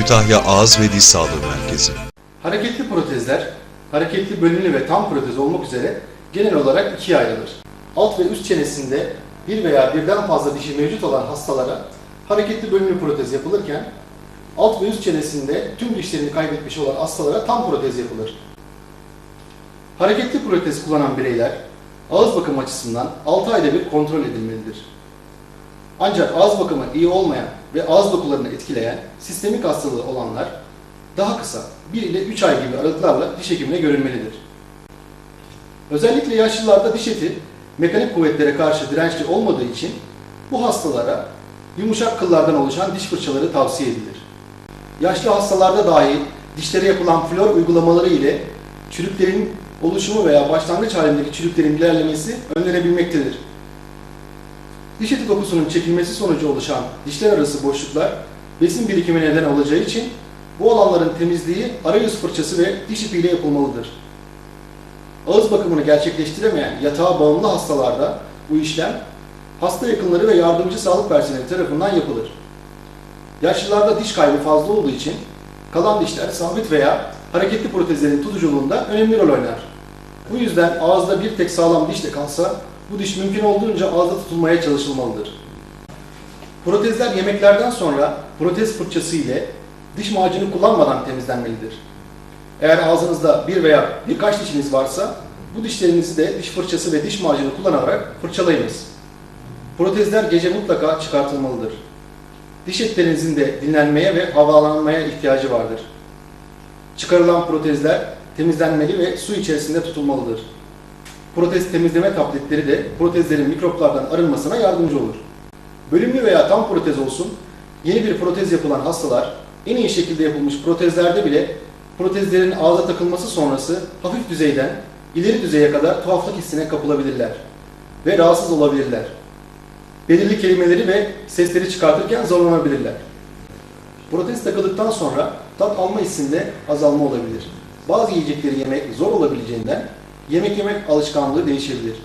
Kütahya Ağız ve Diş Sağlığı Merkezi. Hareketli protezler, hareketli bölümlü ve tam protez olmak üzere genel olarak ikiye ayrılır. Alt ve üst çenesinde bir veya birden fazla dişi mevcut olan hastalara hareketli bölümlü protez yapılırken, alt ve üst çenesinde tüm dişlerini kaybetmiş olan hastalara tam protez yapılır. Hareketli protez kullanan bireyler, ağız bakım açısından 6 ayda bir kontrol edilmelidir. Ancak ağız bakımı iyi olmayan ve ağız dokularını etkileyen sistemik hastalığı olanlar daha kısa 1 ile 3 ay gibi aralıklarla diş hekimine görülmelidir. Özellikle yaşlılarda diş eti mekanik kuvvetlere karşı dirençli olmadığı için bu hastalara yumuşak kıllardan oluşan diş fırçaları tavsiye edilir. Yaşlı hastalarda dahi dişlere yapılan flor uygulamaları ile çürüklerin oluşumu veya başlangıç halindeki çürüklerin ilerlemesi önlenebilmektedir. Diş eti dokusunun çekilmesi sonucu oluşan dişler arası boşluklar besin birikimi neden olacağı için bu alanların temizliği arayüz fırçası ve diş ipiyle yapılmalıdır. Ağız bakımını gerçekleştiremeyen yatağa bağımlı hastalarda bu işlem hasta yakınları ve yardımcı sağlık personeli tarafından yapılır. Yaşlılarda diş kaybı fazla olduğu için kalan dişler sabit veya hareketli protezlerin tutuculuğunda önemli rol oynar. Bu yüzden ağızda bir tek sağlam dişle kalsa bu diş mümkün olduğunca ağızda tutulmaya çalışılmalıdır. Protezler yemeklerden sonra protez fırçası ile diş macunu kullanmadan temizlenmelidir. Eğer ağzınızda bir veya birkaç dişiniz varsa bu dişlerinizi de diş fırçası ve diş macunu kullanarak fırçalayınız. Protezler gece mutlaka çıkartılmalıdır. Diş etlerinizin de dinlenmeye ve havalanmaya ihtiyacı vardır. Çıkarılan protezler temizlenmeli ve su içerisinde tutulmalıdır. Protez temizleme tabletleri de protezlerin mikroplardan arınmasına yardımcı olur. Bölümlü veya tam protez olsun, yeni bir protez yapılan hastalar en iyi şekilde yapılmış protezlerde bile protezlerin ağza takılması sonrası hafif düzeyden ileri düzeye kadar tuhaflık hissine kapılabilirler ve rahatsız olabilirler. Belirli kelimeleri ve sesleri çıkartırken zorlanabilirler. Protez takıldıktan sonra tat alma hissinde azalma olabilir. Bazı yiyecekleri yemek zor olabileceğinden yemek yemek alışkanlığı değişebilir.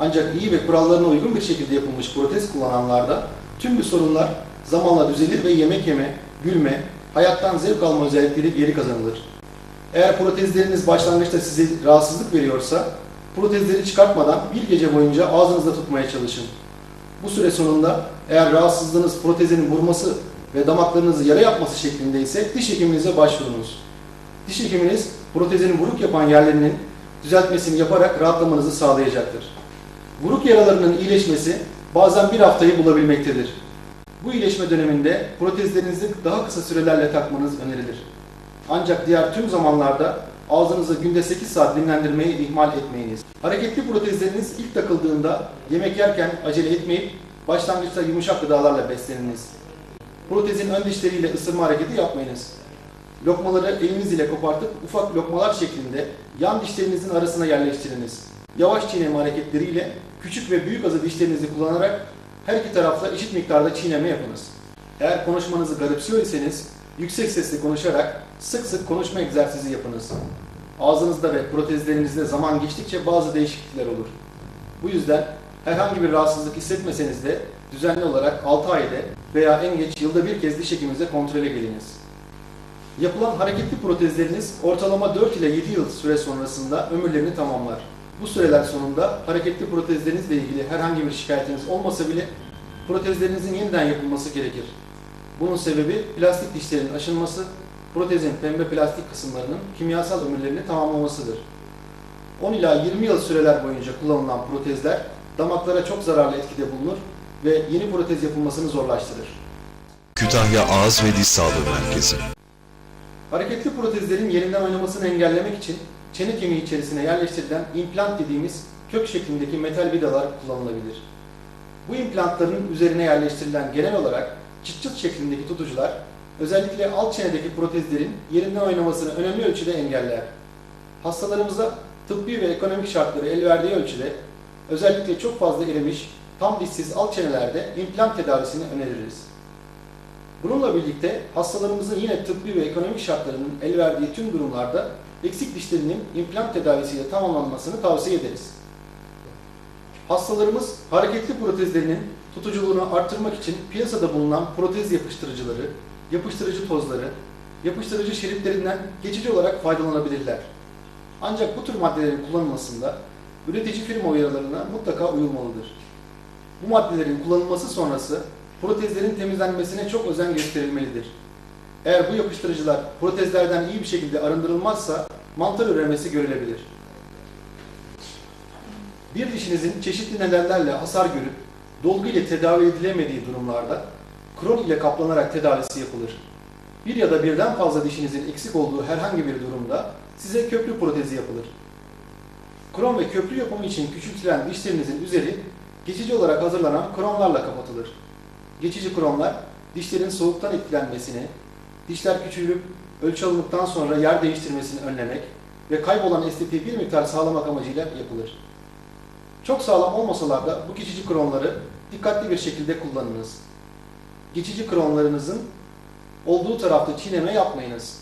Ancak iyi ve kurallarına uygun bir şekilde yapılmış protez kullananlarda tüm bu sorunlar zamanla düzelir ve yemek yeme, gülme, hayattan zevk alma özellikleri geri kazanılır. Eğer protezleriniz başlangıçta size rahatsızlık veriyorsa, protezleri çıkartmadan bir gece boyunca ağzınızda tutmaya çalışın. Bu süre sonunda eğer rahatsızlığınız protezin vurması ve damaklarınızı yara yapması şeklinde ise diş hekiminize başvurunuz. Diş hekiminiz protezin vuruk yapan yerlerinin düzeltmesini yaparak rahatlamanızı sağlayacaktır. Vuruk yaralarının iyileşmesi bazen bir haftayı bulabilmektedir. Bu iyileşme döneminde protezlerinizi daha kısa sürelerle takmanız önerilir. Ancak diğer tüm zamanlarda ağzınızı günde 8 saat dinlendirmeyi ihmal etmeyiniz. Hareketli protezleriniz ilk takıldığında yemek yerken acele etmeyip başlangıçta yumuşak gıdalarla besleniniz. Protezin ön dişleriyle ısırma hareketi yapmayınız. Lokmaları eliniz ile kopartıp ufak lokmalar şeklinde yan dişlerinizin arasına yerleştiriniz. Yavaş çiğneme hareketleriyle küçük ve büyük azı dişlerinizi kullanarak her iki tarafta eşit miktarda çiğneme yapınız. Eğer konuşmanızı garipsiyor iseniz yüksek sesle konuşarak sık sık konuşma egzersizi yapınız. Ağzınızda ve protezlerinizde zaman geçtikçe bazı değişiklikler olur. Bu yüzden herhangi bir rahatsızlık hissetmeseniz de düzenli olarak 6 ayda veya en geç yılda bir kez diş hekiminize kontrole geliniz. Yapılan hareketli protezleriniz ortalama 4 ile 7 yıl süre sonrasında ömürlerini tamamlar. Bu süreler sonunda hareketli protezlerinizle ilgili herhangi bir şikayetiniz olmasa bile protezlerinizin yeniden yapılması gerekir. Bunun sebebi plastik dişlerin aşınması, protezin pembe plastik kısımlarının kimyasal ömürlerini tamamlamasıdır. 10 ila 20 yıl süreler boyunca kullanılan protezler damaklara çok zararlı etkide bulunur ve yeni protez yapılmasını zorlaştırır. Kütahya Ağız ve Diş Sağlığı Merkezi. Hareketli protezlerin yerinden oynamasını engellemek için çene kemiği içerisine yerleştirilen implant dediğimiz kök şeklindeki metal vidalar kullanılabilir. Bu implantların üzerine yerleştirilen genel olarak çıt çıt şeklindeki tutucular özellikle alt çenedeki protezlerin yerinden oynamasını önemli ölçüde engeller. Hastalarımıza tıbbi ve ekonomik şartları el verdiği ölçüde özellikle çok fazla erimiş, tam dişsiz alt çenelerde implant tedavisini öneririz. Bununla birlikte hastalarımızın yine tıbbi ve ekonomik şartlarının el verdiği tüm durumlarda eksik dişlerinin implant tedavisiyle tamamlanmasını tavsiye ederiz. Hastalarımız hareketli protezlerinin tutuculuğunu arttırmak için piyasada bulunan protez yapıştırıcıları, yapıştırıcı tozları, yapıştırıcı şeritlerinden geçici olarak faydalanabilirler. Ancak bu tür maddelerin kullanılmasında üretici firma uyarılarına mutlaka uyulmalıdır. Bu maddelerin kullanılması sonrası protezlerin temizlenmesine çok özen gösterilmelidir. Eğer bu yapıştırıcılar protezlerden iyi bir şekilde arındırılmazsa mantar üremesi görülebilir. Bir dişinizin çeşitli nedenlerle hasar görüp dolgu ile tedavi edilemediği durumlarda kron ile kaplanarak tedavisi yapılır. Bir ya da birden fazla dişinizin eksik olduğu herhangi bir durumda size köprü protezi yapılır. Kron ve köprü yapımı için küçültülen dişlerinizin üzeri geçici olarak hazırlanan kronlarla kapatılır. Geçici kronlar dişlerin soğuktan etkilenmesini, dişler küçülüp ölçü alındıktan sonra yer değiştirmesini önlemek ve kaybolan estetiği bir miktar sağlamak amacıyla yapılır. Çok sağlam olmasalar da bu geçici kronları dikkatli bir şekilde kullanınız. Geçici kronlarınızın olduğu tarafta çiğneme yapmayınız.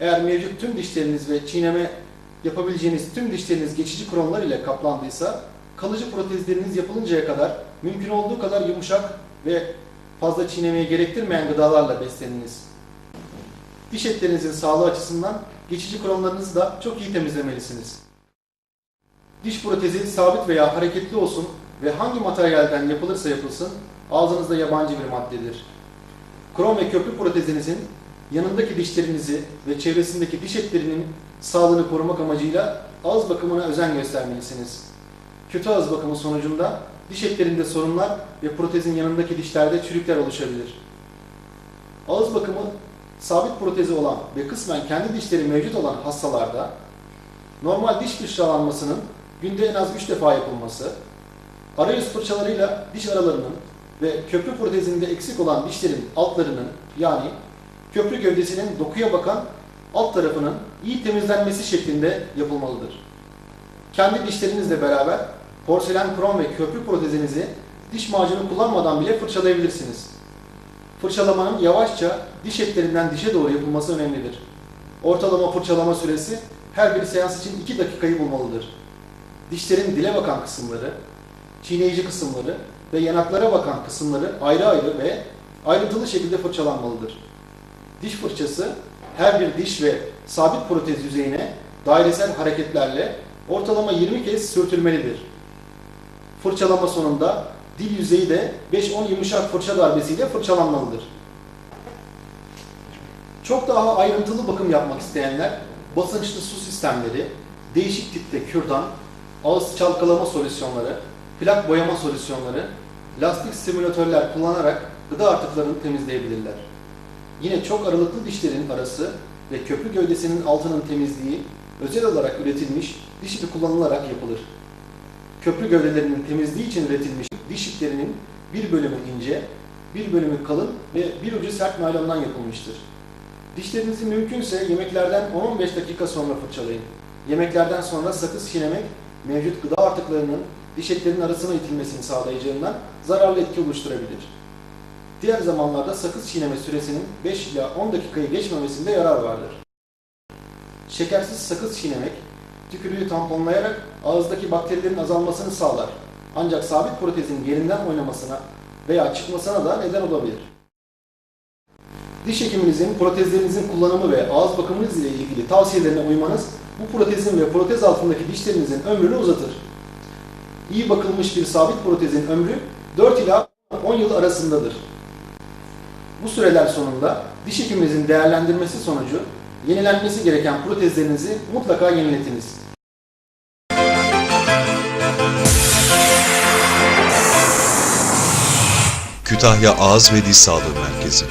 Eğer mevcut tüm dişleriniz ve çiğneme yapabileceğiniz tüm dişleriniz geçici kronlar ile kaplandıysa kalıcı protezleriniz yapılıncaya kadar mümkün olduğu kadar yumuşak ve fazla çiğnemeyi gerektirmeyen gıdalarla besleniniz. Diş etlerinizin sağlığı açısından geçici kronlarınızı da çok iyi temizlemelisiniz. Diş protezi sabit veya hareketli olsun ve hangi materyalden yapılırsa yapılsın ağzınızda yabancı bir maddedir. Krom ve köprü protezinizin yanındaki dişlerinizi ve çevresindeki diş etlerinin sağlığını korumak amacıyla ağız bakımına özen göstermelisiniz. Kötü ağız bakımı sonucunda diş etlerinde sorunlar ve protezin yanındaki dişlerde çürükler oluşabilir. Ağız bakımı sabit protezi olan ve kısmen kendi dişleri mevcut olan hastalarda normal diş fırçalanmasının günde en az 3 defa yapılması, arayüz fırçalarıyla diş aralarının ve köprü protezinde eksik olan dişlerin altlarının yani köprü gövdesinin dokuya bakan alt tarafının iyi temizlenmesi şeklinde yapılmalıdır. Kendi dişlerinizle beraber porselen krom ve köprü protezinizi diş macunu kullanmadan bile fırçalayabilirsiniz. Fırçalamanın yavaşça diş etlerinden dişe doğru yapılması önemlidir. Ortalama fırçalama süresi her bir seans için 2 dakikayı bulmalıdır. Dişlerin dile bakan kısımları, çiğneyici kısımları ve yanaklara bakan kısımları ayrı ayrı ve ayrıntılı şekilde fırçalanmalıdır. Diş fırçası her bir diş ve sabit protez yüzeyine dairesel hareketlerle ortalama 20 kez sürtülmelidir. Fırçalama sonunda dil yüzeyi de 5-10 yumuşak fırça darbesiyle fırçalanmalıdır. Çok daha ayrıntılı bakım yapmak isteyenler basınçlı su sistemleri, değişik tipte kürdan, ağız çalkalama solüsyonları, plak boyama solüsyonları, lastik simülatörler kullanarak gıda artıklarını temizleyebilirler. Yine çok aralıklı dişlerin arası ve köprü gövdesinin altının temizliği özel olarak üretilmiş diş ipi kullanılarak yapılır. Köprü gövdelerinin temizliği için üretilmiş diş iplerinin bir bölümü ince, bir bölümü kalın ve bir ucu sert naylondan yapılmıştır. Dişlerinizi mümkünse yemeklerden 10-15 dakika sonra fırçalayın. Yemeklerden sonra sakız çiğnemek mevcut gıda artıklarının diş etlerinin arasına itilmesini sağlayacağından zararlı etki oluşturabilir. Diğer zamanlarda sakız çiğneme süresinin 5 ila 10 dakikayı geçmemesinde yarar vardır. Şekersiz sakız çiğnemek, tükürüğü tamponlayarak ağızdaki bakterilerin azalmasını sağlar. Ancak sabit protezin yerinden oynamasına veya çıkmasına da neden olabilir. Diş hekiminizin protezlerinizin kullanımı ve ağız bakımınız ile ilgili tavsiyelerine uymanız bu protezin ve protez altındaki dişlerinizin ömrünü uzatır. İyi bakılmış bir sabit protezin ömrü 4 ila 10 yıl arasındadır. Bu süreler sonunda diş hekiminizin değerlendirmesi sonucu yenilenmesi gereken protezlerinizi mutlaka yeniletiniz. Kütahya Ağız ve Diş Sağlığı Merkezi